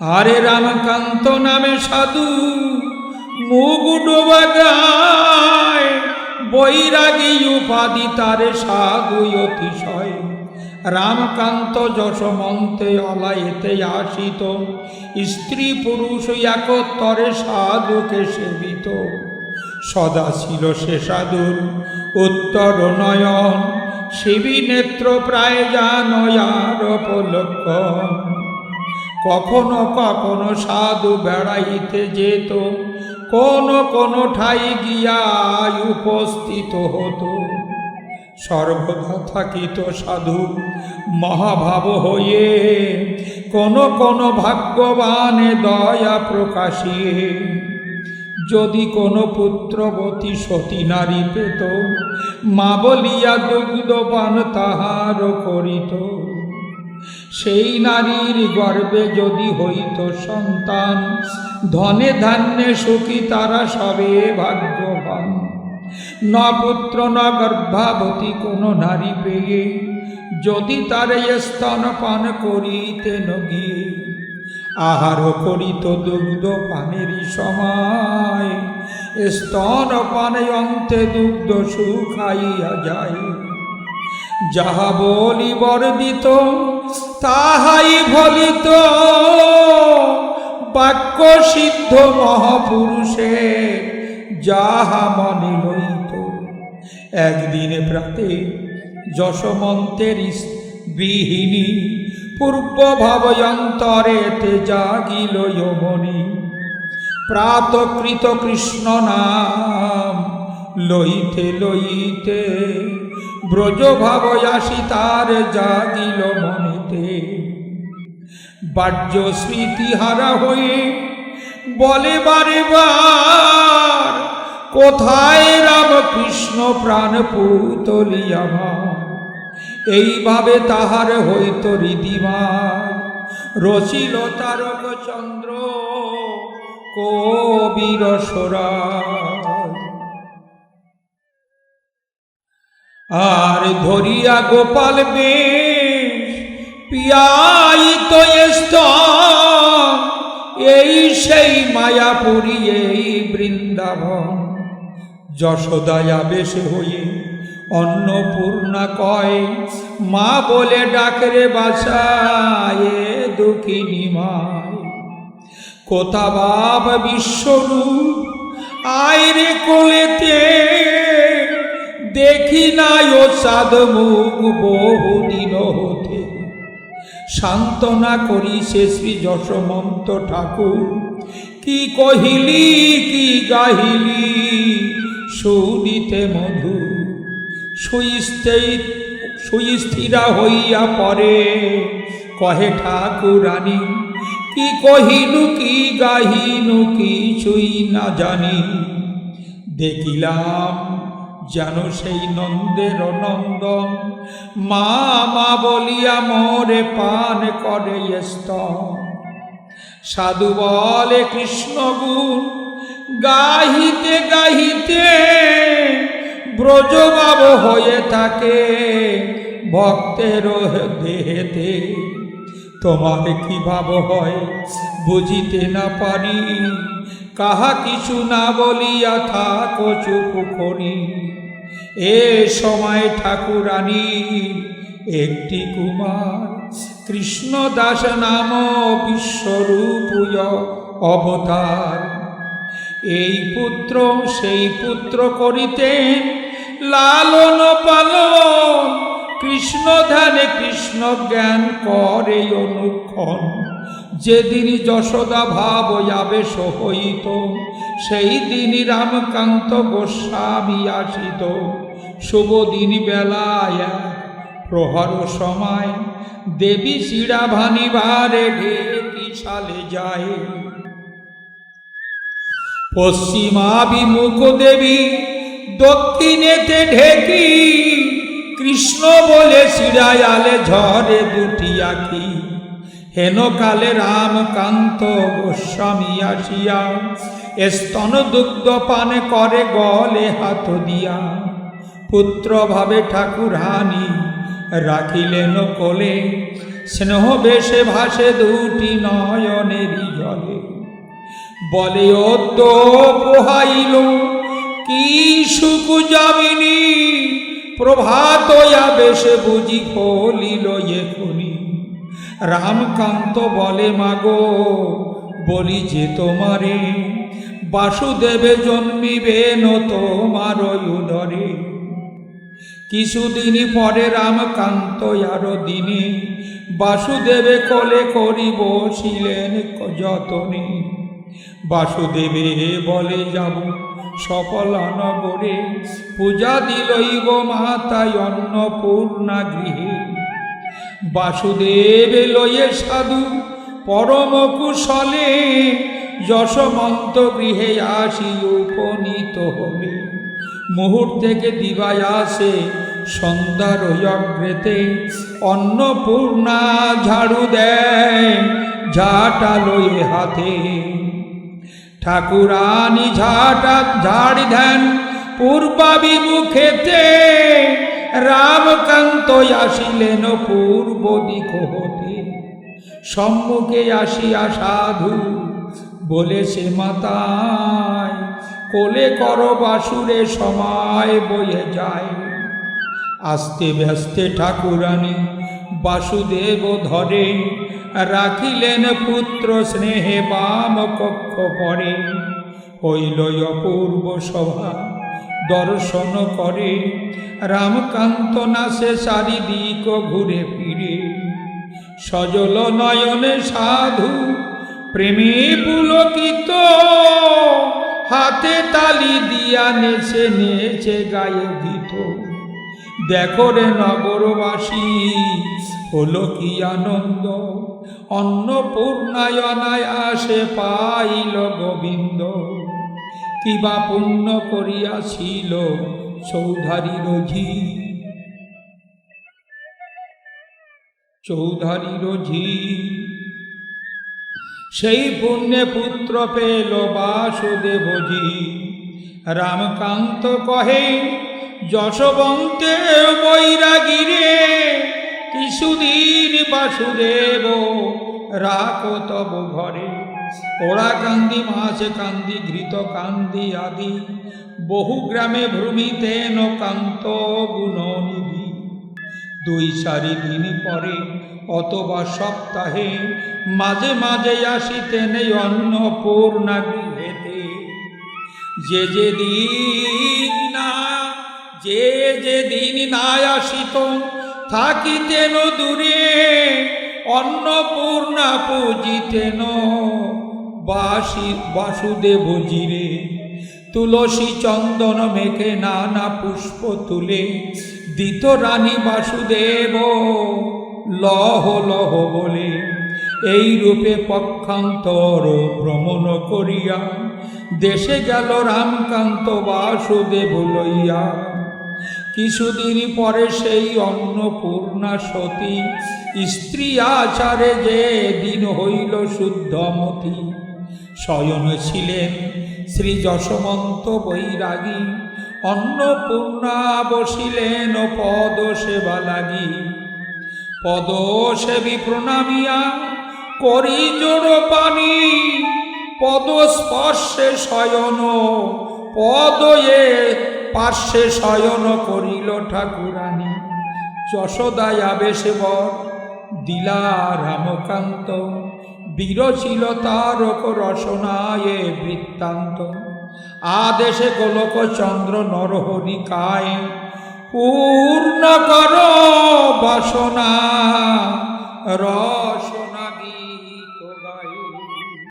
আরে রামকান্ত নামে সাধু, মুগ গায়, বৈরাগী উপাধি তারে সাধু অতিশয়। রামকান্ত যশমন্তে অলায়েতে আসিত, স্ত্রী পুরুষ একত্তরে সাধুকে সেবিত। সদা ছিল সে সাধুর উত্তর নয়ন, শিবি নেত্র প্রায় জানয়ার উপলক্ষণ। কখনো কখনো সাধু বেড়াইতে যেত। কোন কোন ঠাই গিয়া উপস্থিত হতো। সর্বদা থাকিত সাধু মহাভাব হয়ে কোন কোন ভাগ্যবানে দয়া প্রকাশিয়ে। যদি কোনো পুত্রবতী সতী নারী পেত, মা বলিয়া দুগ্ধপান তাহার করিত। সেই নারীর গর্বে যদি হইত সন্তান, ধনে ধান্যে সুখী তারা সবে ভাগ্যবান। ন পুত্র ন গর্ভাবতী কোনো নারী পেয়ে, যদি তারে স্তন পান করিতেন গিয়ে আহার করিত দুগ্ধ পানেরই সময়, স্তন পানে অন্তে দুগ্ধ শুকাইয়া যায়। যাহা বলি বর্দিত তাহাই ফলিত বাক্য সিদ্ধ মহাপুরুষে, যাহা মনে লইত একদিনে প্রাতে যশমন্তের গৃহিণী পূর্ব ভাবয়ন্তরেতে জাগিল যমনি। প্রাতকৃত কৃষ্ণ নাম লইতে লইতে ব্রজ ভাবয়াসি তার জাগিল মনেতে। বাহ্য স্মৃতি হারা হয়ে বলে বারে বার, কোথায় রামকৃষ্ণ প্রাণ পুতলি আমার? এইভাবে তাহার হইত রিদিমার রচিল তারক চন্দ্র কবির সোরাজ আর ধরিয়া গোপাল বেশ পিয়াইত স্তন এই সেই মায়াপুরী, এই বৃন্দাবন। যশোদায়া বেশে হয়ে অন্নপূর্ণা কয়, মা বলে ডাকরে বাসায় দুঃখিনী মায়। কোথা বাপ বিশ্বরূপ আয়রে কোলেতে দেখি নাই ও সাদ মুখ বহুদিন হতে সান্ত্বনা করি সে শ্রী যশমন্ত ঠাকুর। কি কহিলি, কি গাহিলি, শুনিতে মধু। সুস্থিরা হইয়া পরে কহে ঠাকুরানী, কি কহিনু, কি গাহিনু, কিছুই না জানি। দেখিলাম যেন সেই নন্দের নন্দন মা মা বলিয়া মোরে পান করে সাধু বলে, কৃষ্ণ গুণ, গাহিতে গাহিতে ব্রজবাব হয়ে থাকে। ভক্তের দেহেতে তোমার কি ভাব হয় বুঝিতে না পারি। কাহা কিছু না বলিয়া থাকো চুপ এ সময় ঠাকুরানী, একটি কুমার কৃষ্ণদাস নাম বিশ্বরূপ অবতার। এই পুত্র, সেই পুত্র করিতেন লালন পালন। কৃষ্ণ ধ্যানে কৃষ্ণ জ্ঞান করে অনুক্ষণ। যেদিন যশোদা ভাব আবেশ হইত সেই দিনই রামকান্ত গোস্বামী আসিত। শুভ দিন বেলায় প্রহর সময় দেবী শিরা ভানিবারে ঢেকি সালে যায়। পশ্চিমাভিমুখ দেবী দক্ষিণেতে ঢেকি, কৃষ্ণ বলে শিরায়ালে ঝরে দুটি আঁকি। হেন কালে রামকান্ত গোস্বামী আসিয়া স্তন দুগ্ধ পান করে গলে হাত দিয়া। পুত্র ভাবে ঠাকুরানী রাখিলেন কোলে, স্নেহ বেশে ভাসে দুটি নয়নেরই জলে। বলে, অদ্য পোহাইল, কি সুখ যামিনী, প্রভাত বেশে বুঝি ফলিল এখনি। রামকান্ত বলে, মাগো, বলি যে তোমারে, বাসুদেবে জন্মিবে ন তোমার উদরে। কিছুদিনই পরে রামকান্ত আরও দিনে বাসুদেবে কোলে করি বসিলেন যতনে। বাসুদেবে বলে, যাব সফলা নগরে, পূজা দিলইব মাতায় অন্নপূর্ণা গৃহে। বাসুদেব লয়ে সাধু পরম কুশলে যশমন্ত গৃহে আসি উপনীত হবে। মুহূর্তেকে দিবায় আসে সন্ধ্যার অগ্রেতে, অন্নপূর্ণা ঝাড়ু দেয় ঝাটা লয়ে হাতে। ঠাকুরানি ঝাঁটা ঝাড় দেন পূর্বাভিমুখেতে রামকান্ত আসিলেন পূর্ব দিক হতে। সম্মুখে আসিয়া সাধু বলে, সে মাতায়, কোলে কর বাসুরে, সময় বয়ে যায়। আস্তে ব্যস্তে ঠাকুরানী বাসুদেব ধরে, রাখিলেন পুত্র স্নেহে বাম কক্ষ পরে। হইল অপূর্ব সভা। দর্শন করে। রামকান্ত নাসে চারিদিক ঘুরে ফিরে। সজল নয়নে সাধু, প্রেমে পুলকিত। হাতে তালি দিয়া নেছে নেছে গায়ে গীত। দেখো রে নগরবাসী, হলো কি আনন্দ? অন্নপূর্ণায়নায় আসে পাইল গোবিন্দ। কিবা পুণ্য করিয়াছিল চৌধারী রোঝি চৌধারী রোঝি সেই পুণ্যে পুত্র পেল বাসুদেবজি। রামকান্ত কহে, যশবন্তে বৈরাগিরে, কিছুদিন বাসুদেব, রাখ তব ঘরে। ওরা কান্দি মাছে কান্দি ঘৃত কান্দি আদি। বহু গ্রামে ভ্রমিতেন কান্ত গুণনিধি। দুই চারি দিন পরে অথবা সপ্তাহে মাঝে মাঝে আসিতেন এই অন্নপূর্ণা গৃহেতে। যে যে দিন না, যে যে দিন না আসিত, থাকিতেন দূরে অন্নপূর্ণা পূজিতেন। বাসি বাসুদেব জিরে, তুলসী চন্দন মেখে নানা পুষ্প তুলে দিত রানী বাসুদেব। লহ লহ বলে এই রূপে পক্ষান্তর ভ্রমণ করিয়া দেশে গেল রামকান্ত বাসুদেব লইয়া। কিছুদিন পরে সেই অন্নপূর্ণা সতী স্ত্রী আচারে যে দিন হইল শুদ্ধমতি শয়ন ছিলেন শ্রী যশমন্ত বৈরাগী। অন্নপূর্ণা বসিলেন পদ সেবা লাগি। পদ সেবী প্রণামিয়া, করি জোড় পানি। পদ স্পর্শে শয়ন পদয়ে পার্শ্বে শয়ন করিল ঠাকুরানী। যশোদায় আবেশে বর দিলা রামকান্ত বিরছিল তারক রসনায়ে বৃত্তান্ত। আদেশে গোলক চন্দ্র নরহরিকায় পূর্ণ কর বাসনা র